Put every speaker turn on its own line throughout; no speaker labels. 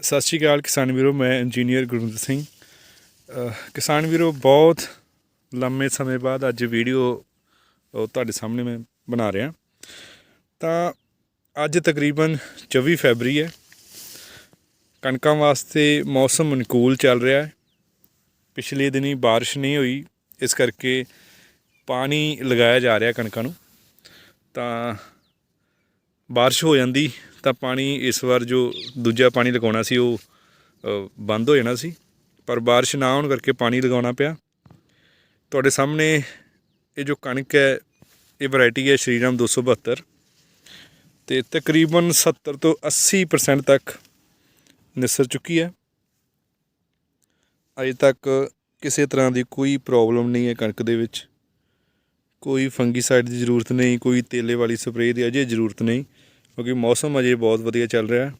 ਸਤਿ ਸ਼੍ਰੀ ਅਕਾਲ ਕਿਸਾਨ ਵੀਰੋ, ਮੈਂ ਇੰਜੀਨੀਅਰ ਗੁਰਮੀਤ ਸਿੰਘ। ਕਿਸਾਨ ਵੀਰੋ, ਬਹੁਤ ਲੰਮੇ ਸਮੇਂ ਬਾਅਦ ਅੱਜ ਵੀਡੀਓ ਤੁਹਾਡੇ ਸਾਹਮਣੇ ਮੈਂ ਬਣਾ ਰਿਹਾ। ਤਾਂ ਅੱਜ ਤਕਰੀਬਨ 24 ਫੈਬਰੀ ਹੈ। ਕਣਕਾਂ ਵਾਸਤੇ ਮੌਸਮ ਅਨੁਕੂਲ ਚੱਲ ਰਿਹਾ ਹੈ। ਪਿਛਲੇ ਦਿਨੀ ਬਾਰਿਸ਼ ਨਹੀਂ ਹੋਈ, ਇਸ ਕਰਕੇ ਪਾਣੀ ਲਗਾਇਆ ਜਾ ਰਿਹਾ ਕਣਕਾਂ ਨੂੰ। ਤਾਂ ਬਾਰਿਸ਼ ਹੋ ਜਾਂਦੀ ਤਾਂ ਪਾਣੀ ਇਸ ਵਾਰ ਜੋ ਦੂਜਾ ਪਾਣੀ ਲਗਾਉਣਾ ਸੀ ਉਹ ਬੰਦ ਹੋ ਜਾਣਾ ਸੀ, ਪਰ ਬਾਰਿਸ਼ ਨਾ ਹੋਣ ਕਰਕੇ ਪਾਣੀ ਲਗਾਉਣਾ ਪਿਆ। ਤੁਹਾਡੇ ਸਾਹਮਣੇ ਇਹ ਜੋ ਕਣਕ ਹੈ, ਇਹ ਵੈਰਾਈਟੀ ਹੈ ਸ਼੍ਰੀਰਾਮ 272 ਤੇ ਤਕਰੀਬਨ 70 ਤੋਂ 80% ਤੱਕ ਨਿਸਰ ਚੁੱਕੀ ਹੈ। ਅਜੇ ਤੱਕ ਕਿਸੇ ਤਰ੍ਹਾਂ ਦੀ ਕੋਈ ਪ੍ਰੋਬਲਮ ਨਹੀਂ ਹੈ ਕਣਕ ਦੇ ਵਿੱਚ। ਕੋਈ ਫੰਗੀਸਾਈਡ ਦੀ ਜ਼ਰੂਰਤ ਨਹੀਂ, ਕੋਈ ਤੇਲੇ ਵਾਲੀ ਸਪਰੇਅ ਦੀ ਅਜੇ ਜ਼ਰੂਰਤ ਨਹੀਂ। ਕਿਉਂਕਿ ਮੌਸਮ ਅਜੇ ਬਹੁਤ ਵਧੀਆ ਚੱਲ ਰਿਹਾ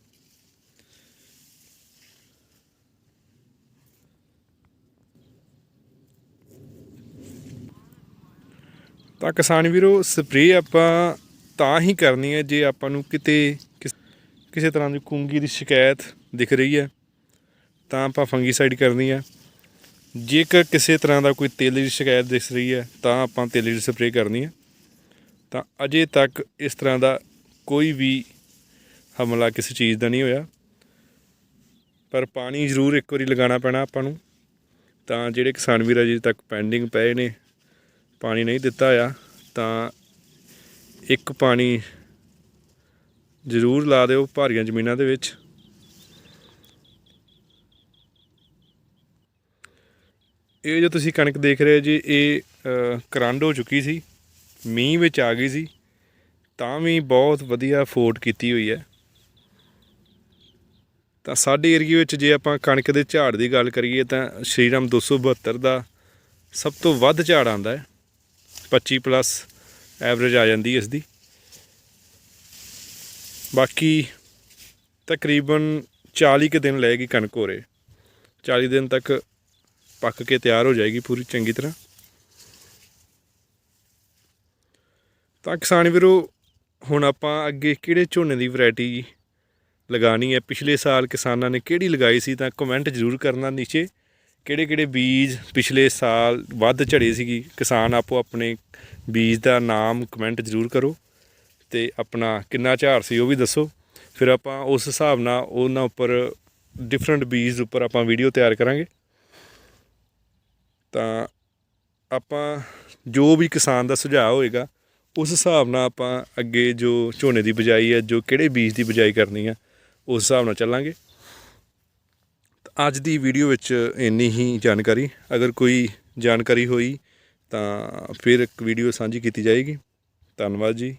ਤਾਂ ਕਿਸਾਨ ਵੀਰੋ, ਸਪਰੇਅ ਆਪਾਂ ਤਾਂ ਹੀ ਕਰਨੀ ਹੈ ਜੇ ਆਪਾਂ ਨੂੰ ਕਿਤੇ ਕਿਸ- ਕਿਸੇ ਤਰ੍ਹਾਂ ਦੀ ਕੁੰਗੀ ਦੀ ਸ਼ਿਕਾਇਤ ਦਿਖ ਰਹੀ ਹੈ, ਤਾਂ ਆਪਾਂ ਫੰਗੀਸਾਈਡ ਕਰਨੀ ਹੈ। ਜੇਕਰ ਕਿਸੇ ਤਰ੍ਹਾਂ ਦਾ ਕੋਈ ਤੇਲ ਦੀ ਸ਼ਿਕਾਇਤ ਦਿਖ ਰਹੀ ਹੈ, ਤਾਂ ਆਪਾਂ ਤੇਲੇ ਦੀ ਸਪਰੇਅ ਕਰਨੀ ਹੈ। ਤਾਂ ਅਜੇ ਤੱਕ ਇਸ ਤਰ੍ਹਾਂ ਦਾ ਕੋਈ ਵੀ ਹਮਲਾ ਕਿਸੇ ਚੀਜ਼ ਦਾ ਨਹੀਂ ਹੋਇਆ। ਪਰ ਪਾਣੀ ਜ਼ਰੂਰ ਇੱਕ ਵਾਰੀ ਲਗਾਉਣਾ ਪੈਣਾ ਆਪਾਂ ਨੂੰ। ਤਾਂ ਜਿਹੜੇ ਕਿਸਾਨ ਵੀਰ ਅਜੇ ਤੱਕ ਪੈਂਡਿੰਗ ਪਏ ਨੇ ਪਾਣੀ ਨਹੀਂ ਦਿੱਤਾ ਹੋਇਆ ਤਾਂ ਇੱਕ ਪਾਣੀ ਜ਼ਰੂਰ ਲਾ ਦਿਓ ਭਾਰੀਆਂ ਜ਼ਮੀਨਾਂ ਦੇ ਵਿੱਚ। ਇਹ ਜੋ ਤੁਸੀਂ ਕਣਕ ਦੇਖ ਰਹੇ ਹੋ ਜੀ ਇਹ ਅ, ਕਰੰਡ ਹੋ ਚੁੱਕੀ ਸੀ ਮੀਂਹ ਵਿੱਚ ਆ ਗਈ ਸੀ। ਤਾਂ ਵੀ ਬਹੁਤ ਵਧੀਆ ਫੋਟ ਕੀਤੀ ਹੋਈ ਹੈ। ਤਾਂ ਸਾਡੇ ਏਰੀਏ ਵਿੱਚ ਜੇ ਆਪਾਂ ਕਣਕ ਦੇ ਝਾੜ ਦੀ ਗੱਲ ਕਰੀਏ ਤਾਂ ਸ਼੍ਰੀਰਾਮ 272 ਦਾ ਸਭ ਤੋਂ ਵੱਧ ਝਾੜ ਆਂਦਾ ਹੈ। 25 ਪਲੱਸ ਐਵਰੇਜ ਆ ਜਾਂਦੀ ਇਸ ਦੀ ਬਾਕੀ ਤਕਰੀਬਨ 40 ਕੁ ਦਿਨ ਲਏਗੀ ਕਣਕ ਹੋਰੇ 40 ਦਿਨ ਤੱਕ ਪੱਕ ਕੇ ਤਿਆਰ ਹੋ ਜਾਏਗੀ ਪੂਰੀ ਚੰਗੀ ਤਰ੍ਹਾਂ। ਤਾਂ ਕਿਸਾਨ ਵੀਰੋ ਹੁਣ ਆਪਾਂ ਅੱਗੇ ਕਿਹੜੇ ਝੋਨੇ ਦੀ ਵੈਰਾਈਟੀ ਲਗਾਣੀ ਹੈ? ਪਿਛਲੇ ਸਾਲ ਕਿਸਾਨਾਂ ਨੇ ਕਿਹੜੀ ਲਗਾਈ ਸੀ ਤਾਂ ਕਮੈਂਟ ਜ਼ਰੂਰ ਕਰਨਾ ਨੀਚੇ। ਕਿਹੜੇ ਕਿਹੜੇ ਬੀਜ ਪਿਛਲੇ ਸਾਲ ਵੱਧ ਝੜੇ ਸੀਗੀ? ਕਿਸਾਨ ਆਪੋ ਆਪਣੇ ਬੀਜ ਦਾ ਨਾਮ ਕਮੈਂਟ ਜ਼ਰੂਰ ਕਰੋ ਤੇ ਆਪਣਾ ਕਿੰਨਾ ਝਾੜ ਸੀ ਉਹ ਵੀ ਦੱਸੋ। ਫਿਰ ਆਪਾਂ ਉਸ ਹਿਸਾਬ ਨਾਲ ਉਹਨਾਂ ਉੱਪਰ ਡਿਫਰੈਂਟ ਬੀਜ ਉੱਪਰ ਆਪਾਂ ਵੀਡੀਓ ਤਿਆਰ ਕਰਾਂਗੇ। ਤਾਂ ਆਪਾਂ ਜੋ ਵੀ ਕਿਸਾਨ ਦਾ ਸੁਝਾਅ ਹੋਏਗਾ ਉਸ ਹਿਸਾਬ ਨਾਲ ਆਪਾਂ ਅੱਗੇ ਜੋ ਝੋਨੇ ਦੀ ਬਿਜਾਈ ਹੈ, ਜੋ ਕਿਹੜੇ ਬੀਜ ਦੀ ਬਿਜਾਈ ਕਰਨੀ ਆ ਉਸ ਹਿਸਾਬ ਨਾਲ ਚੱਲਾਂਗੇ। ਤਾਂ ਅੱਜ ਦੀ ਵੀਡੀਓ ਵਿੱਚ ਇੰਨੀ ਹੀ ਜਾਣਕਾਰੀ। ਅਗਰ ਕੋਈ ਜਾਣਕਾਰੀ ਹੋਈ ਤਾਂ ਫਿਰ ਇੱਕ ਵੀਡੀਓ ਸਾਂਝੀ ਕੀਤੀ ਜਾਏਗੀ। ਧੰਨਵਾਦ ਜੀ।